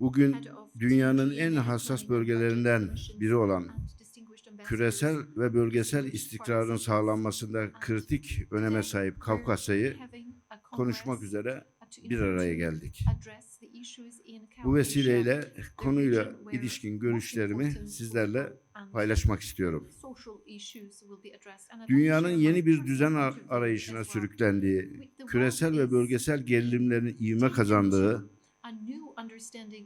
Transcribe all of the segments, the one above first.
Bugün dünyanın en hassas bölgelerinden biri olan küresel ve bölgesel istikrarın sağlanmasında kritik öneme sahip Kafkasya'yı konuşmak üzere bir araya geldik. Bu vesileyle konuyla ilişkin görüşlerimi sizlerle paylaşmak istiyorum. Dünyanın yeni bir düzen ar- arayışına sürüklendiği, küresel ve bölgesel gerilimlerin ivme kazandığı,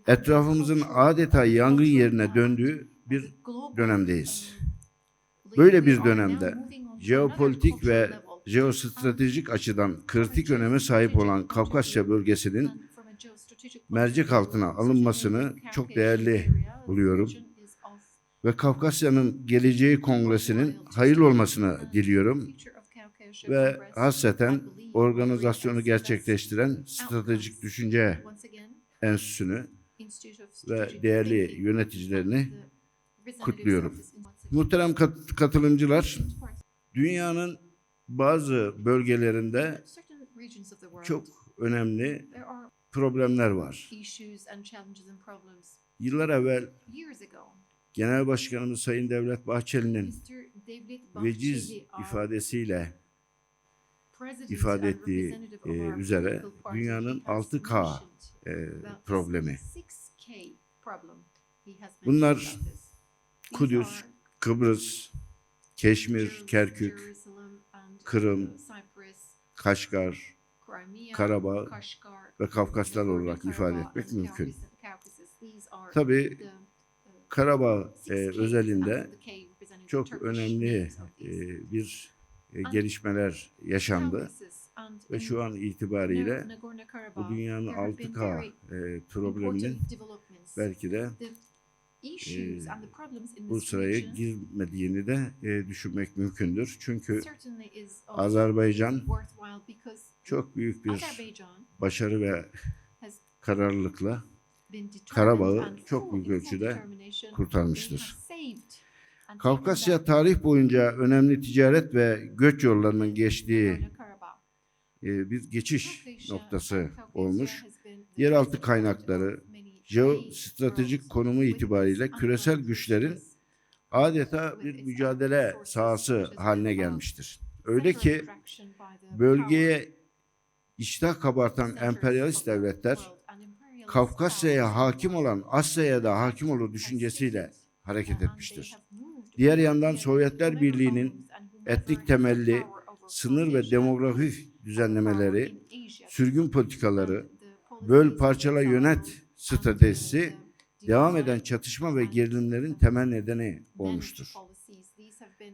etrafımızın adeta yangın yerine döndüğü bir dönemdeyiz. Böyle bir dönemde jeopolitik ve jeostratejik açıdan kritik öneme sahip olan Kafkasya bölgesinin mercek altına alınmasını çok değerli buluyorum ve Kafkasya'nın geleceği kongresinin hayırlı olmasını diliyorum ve hasreten organizasyonu gerçekleştiren Stratejik Düşünce Enstitüsü'nü ve değerli yöneticilerini kutluyorum. Muhterem kat- katılımcılar, dünyanın bazı bölgelerinde çok önemli problemler var. Yıllar evvel Genel Başkanımız Sayın Devlet Bahçeli'nin veciz ifadesiyle ifade ettiği e, üzere dünyanın 6K e, problemi. Bunlar Kudüs, Kıbrıs, Keşmir, Kerkük, Kırım, Kaşgar Karabağ ve Kafkaslar olarak ifade etmek mümkün. Tabii Karabağ e, özelinde çok önemli e, bir e, gelişmeler yaşandı ve şu an itibariyle bu dünyanın 6K e, probleminin belki de e, bu sıraya girmediğini de e, düşünmek mümkündür. Çünkü Azerbaycan çok büyük bir başarı ve kararlılıkla Karabağ'ı çok büyük ölçüde kurtarmıştır. Kafkasya tarih boyunca önemli ticaret ve göç yollarının geçtiği e, bir geçiş noktası olmuş. Yeraltı kaynakları, jeostratejik konumu itibariyle küresel güçlerin adeta bir mücadele sahası haline gelmiştir. Öyle ki bölgeye iştah kabartan emperyalist devletler Kafkasya'ya hakim olan Asya'ya da hakim olur düşüncesiyle hareket etmiştir. Diğer yandan Sovyetler Birliği'nin etnik temelli sınır ve demografik düzenlemeleri, sürgün politikaları, böl parçala yönet stratejisi devam eden çatışma ve gerilimlerin temel nedeni olmuştur.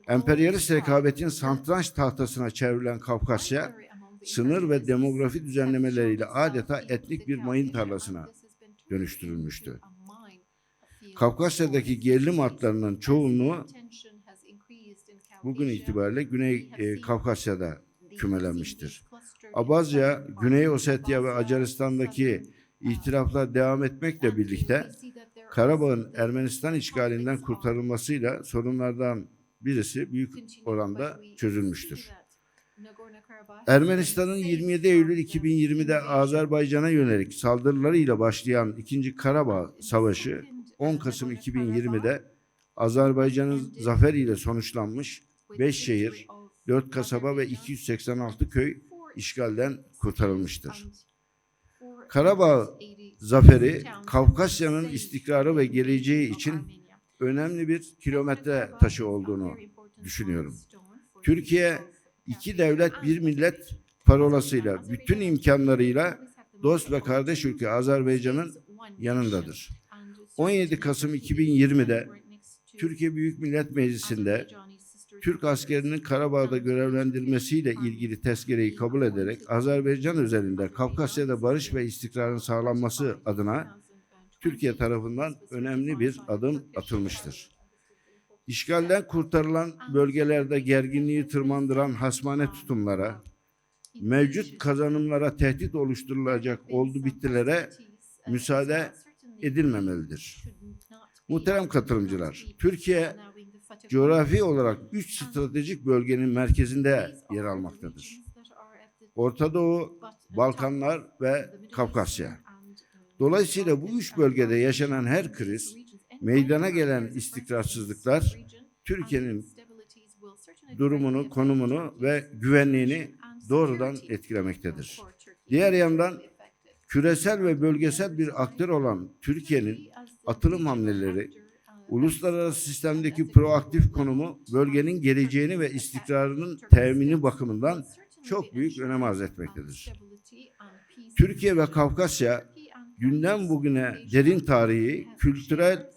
Emperyalist rekabetin santranç tahtasına çevrilen Kafkasya, sınır ve demografi düzenlemeleriyle adeta etnik bir mayın tarlasına dönüştürülmüştü. Kafkasya'daki gerilim hatlarının çoğunluğu bugün itibariyle Güney e, Kafkasya'da kümelenmiştir. Abazya, Güney Ossetya ve Acaristan'daki ihtilaflar devam etmekle birlikte Karabağ'ın Ermenistan işgalinden kurtarılmasıyla sorunlardan birisi büyük oranda çözülmüştür. Ermenistan'ın 27 Eylül 2020'de Azerbaycan'a yönelik saldırılarıyla başlayan 2. Karabağ Savaşı 10 Kasım 2020'de Azerbaycan'ın zaferiyle sonuçlanmış 5 şehir, 4 kasaba ve 286 köy işgalden kurtarılmıştır. Karabağ zaferi Kafkasya'nın istikrarı ve geleceği için önemli bir kilometre taşı olduğunu düşünüyorum. Türkiye iki devlet bir millet parolasıyla bütün imkanlarıyla dost ve kardeş ülke Azerbaycan'ın yanındadır. 17 Kasım 2020'de Türkiye Büyük Millet Meclisi'nde Türk askerinin Karabağ'da görevlendirilmesiyle ilgili tezkereyi kabul ederek Azerbaycan özelinde Kafkasya'da barış ve istikrarın sağlanması adına Türkiye tarafından önemli bir adım atılmıştır. İşgalden kurtarılan bölgelerde gerginliği tırmandıran hasmane tutumlara, mevcut kazanımlara tehdit oluşturulacak oldu bittilere müsaade edilmemelidir. Muhterem katılımcılar, Türkiye coğrafi olarak üç stratejik bölgenin merkezinde yer almaktadır. Orta Doğu, Balkanlar ve Kafkasya. Dolayısıyla bu üç bölgede yaşanan her kriz, meydana gelen istikrarsızlıklar, Türkiye'nin durumunu, konumunu ve güvenliğini doğrudan etkilemektedir. Diğer yandan küresel ve bölgesel bir aktör olan Türkiye'nin atılım hamleleri, uluslararası sistemdeki proaktif konumu bölgenin geleceğini ve istikrarının temini bakımından çok büyük önem arz etmektedir. Türkiye ve Kafkasya günden bugüne derin tarihi, kültürel,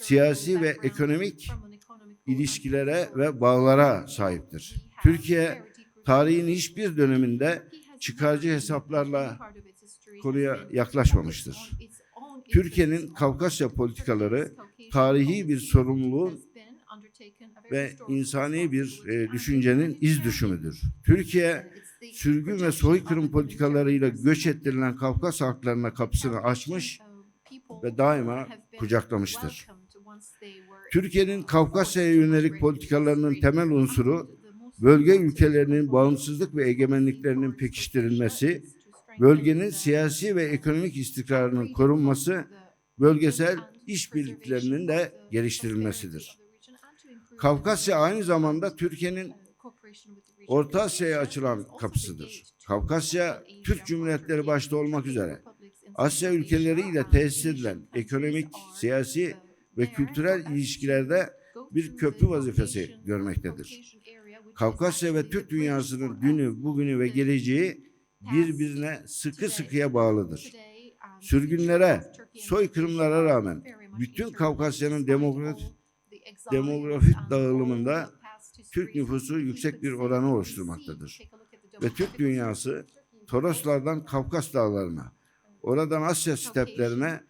siyasi ve ekonomik ilişkilere ve bağlara sahiptir. Türkiye tarihin hiçbir döneminde çıkarcı hesaplarla konuya yaklaşmamıştır. Türkiye'nin Kafkasya politikaları tarihi bir sorumluluğun ve insani bir e, düşüncenin iz düşümüdür. Türkiye sürgün ve soykırım politikalarıyla göç ettirilen Kafkas halklarına kapısını açmış ve daima kucaklamıştır. Türkiye'nin Kafkasya'ya yönelik politikalarının temel unsuru bölge ülkelerinin bağımsızlık ve egemenliklerinin pekiştirilmesi, bölgenin siyasi ve ekonomik istikrarının korunması, bölgesel işbirliklerinin de geliştirilmesidir. Kafkasya aynı zamanda Türkiye'nin Orta Asya'ya açılan kapısıdır. Kafkasya, Türk Cumhuriyetleri başta olmak üzere Asya ülkeleriyle tesis edilen ekonomik, siyasi ve kültürel ilişkilerde bir köprü vazifesi görmektedir. Kafkasya ve Türk dünyasının dünü, bugünü ve geleceği birbirine sıkı sıkıya bağlıdır. Sürgünlere, soykırımlara rağmen bütün Kafkasya'nın demografik, demografik dağılımında Türk nüfusu yüksek bir oranı oluşturmaktadır. Ve Türk dünyası Toroslardan Kafkas dağlarına, oradan Asya steplerine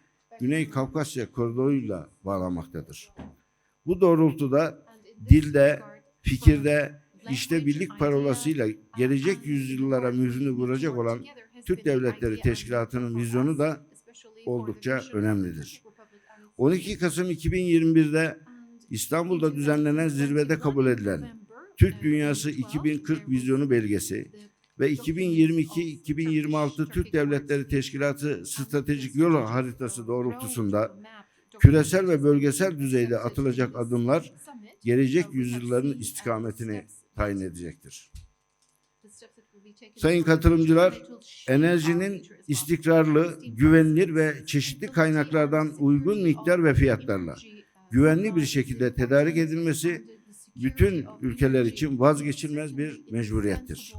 Güney Kafkasya koridoruyla bağlanmaktadır. Bu doğrultuda dilde, fikirde, işte birlik parolasıyla gelecek yüzyıllara mührünü vuracak olan Türk Devletleri Teşkilatı'nın vizyonu da oldukça önemlidir. 12 Kasım 2021'de İstanbul'da düzenlenen zirvede kabul edilen Türk Dünyası 2040 Vizyonu belgesi ve 2022-2026 Türk Devletleri Teşkilatı Stratejik Yol Haritası doğrultusunda küresel ve bölgesel düzeyde atılacak adımlar gelecek yüzyılların istikametini tayin edecektir. Sayın katılımcılar, enerjinin istikrarlı, güvenilir ve çeşitli kaynaklardan uygun miktar ve fiyatlarla güvenli bir şekilde tedarik edilmesi bütün ülkeler için vazgeçilmez bir mecburiyettir.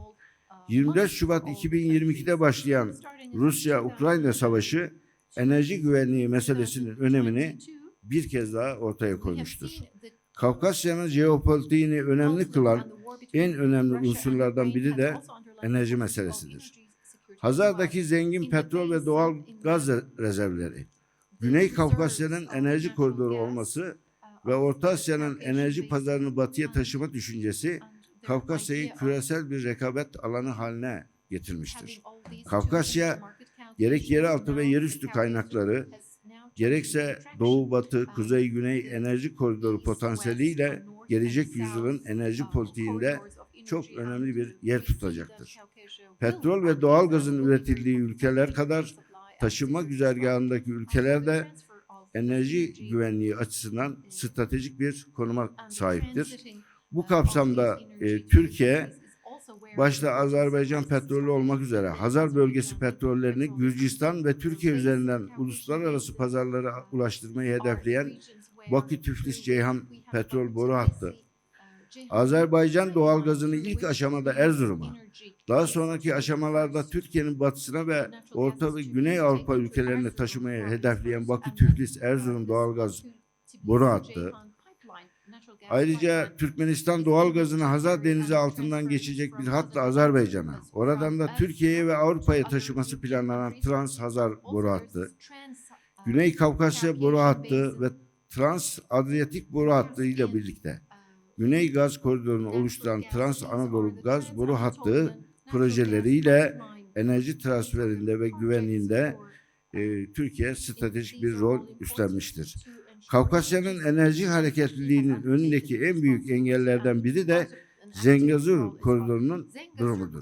24 Şubat 2022'de başlayan Rusya-Ukrayna savaşı enerji güvenliği meselesinin önemini bir kez daha ortaya koymuştur. Kafkasya'nın jeopolitiğini önemli kılan en önemli unsurlardan biri de enerji meselesidir. Hazardaki zengin petrol ve doğal gaz rezervleri, Güney Kafkasya'nın enerji koridoru olması ve Orta Asya'nın enerji pazarını batıya taşıma düşüncesi Kafkasya'yı küresel bir rekabet alanı haline getirmiştir. Kafkasya gerek yeraltı ve yerüstü kaynakları gerekse doğu batı kuzey güney enerji koridoru potansiyeliyle gelecek yüzyılın enerji politiğinde çok önemli bir yer tutacaktır. Petrol ve doğal gazın üretildiği ülkeler kadar taşıma güzergahındaki ülkeler de enerji güvenliği açısından stratejik bir konuma sahiptir. Bu kapsamda e, Türkiye başta Azerbaycan petrolü olmak üzere Hazar bölgesi petrollerini Gürcistan ve Türkiye üzerinden uluslararası pazarlara ulaştırmayı hedefleyen Bakü Tiflis Ceyhan petrol boru hattı, Azerbaycan doğalgazını ilk aşamada Erzurum'a, daha sonraki aşamalarda Türkiye'nin batısına ve Orta ve Güney Avrupa ülkelerine taşımayı hedefleyen Bakü Tiflis Erzurum doğalgaz boru hattı, Ayrıca Türkmenistan doğalgazını Hazar Denizi altından geçecek bir hatla Azerbaycan'a, oradan da Türkiye'ye ve Avrupa'ya taşıması planlanan Trans Hazar boru hattı, Güney Kafkasya boru hattı ve Trans Adriyatik boru hattı ile birlikte Güney Gaz Koridoru'nu oluşturan Trans Anadolu Gaz boru hattı projeleriyle enerji transferinde ve güvenliğinde e, Türkiye stratejik bir rol üstlenmiştir. Kafkasya'nın enerji hareketliliğinin önündeki en büyük engellerden biri de Zengezur koridorunun durumudur.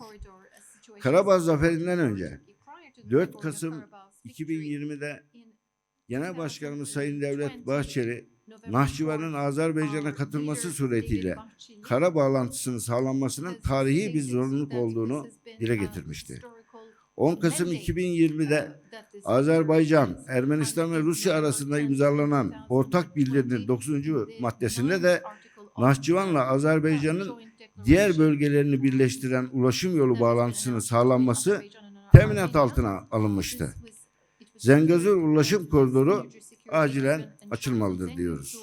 Karabağ zaferinden önce 4 Kasım 2020'de Genel Başkanımız Sayın Devlet Bahçeli, Nahçıvan'ın Azerbaycan'a katılması suretiyle kara bağlantısının sağlanmasının tarihi bir zorunluluk olduğunu dile getirmişti. 10 Kasım 2020'de Azerbaycan, Ermenistan ve Rusya arasında imzalanan ortak bildirinin 9. maddesinde de Nahçıvan'la Azerbaycan'ın diğer bölgelerini birleştiren ulaşım yolu bağlantısının sağlanması teminat altına alınmıştı. Zengezur Ulaşım Koridoru acilen açılmalıdır diyoruz.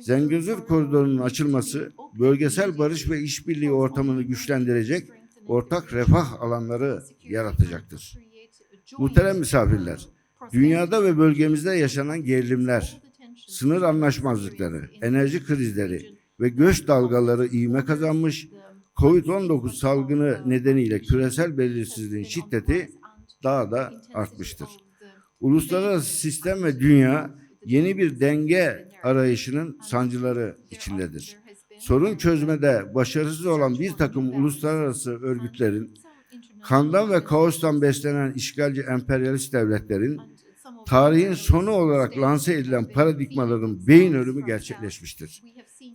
Zengezur Koridoru'nun açılması bölgesel barış ve işbirliği ortamını güçlendirecek ortak refah alanları yaratacaktır. Muhterem misafirler, dünyada ve bölgemizde yaşanan gerilimler, sınır anlaşmazlıkları, enerji krizleri ve göç dalgaları ivme kazanmış, Covid-19 salgını nedeniyle küresel belirsizliğin şiddeti daha da artmıştır. Uluslararası sistem ve dünya yeni bir denge arayışının sancıları içindedir. Sorun çözmede başarısız olan bir takım uluslararası örgütlerin, kandan ve kaostan beslenen işgalci emperyalist devletlerin, tarihin sonu olarak lanse edilen paradigmaların beyin ölümü gerçekleşmiştir.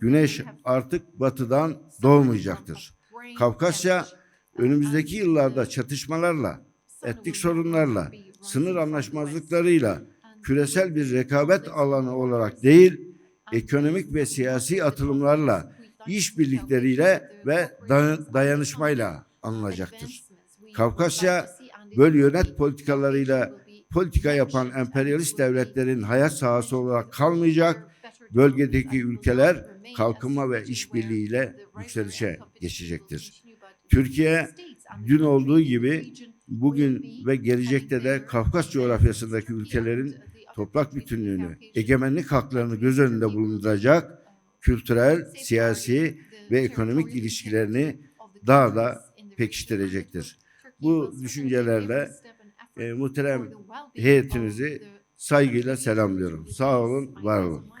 Güneş artık batıdan doğmayacaktır. Kafkasya önümüzdeki yıllarda çatışmalarla, etnik sorunlarla, sınır anlaşmazlıklarıyla küresel bir rekabet alanı olarak değil, ekonomik ve siyasi atılımlarla, işbirlikleriyle ve dayan- dayanışmayla anılacaktır. Kafkasya, böl yönet politikalarıyla politika yapan emperyalist devletlerin hayat sahası olarak kalmayacak, bölgedeki ülkeler kalkınma ve işbirliğiyle yükselişe geçecektir. Türkiye, dün olduğu gibi bugün ve gelecekte de Kafkas coğrafyasındaki ülkelerin toprak bütünlüğünü, egemenlik haklarını göz önünde bulunduracak kültürel, siyasi ve ekonomik ilişkilerini daha da pekiştirecektir. Bu düşüncelerle e, muhterem heyetinizi saygıyla selamlıyorum. Sağ olun, var olun.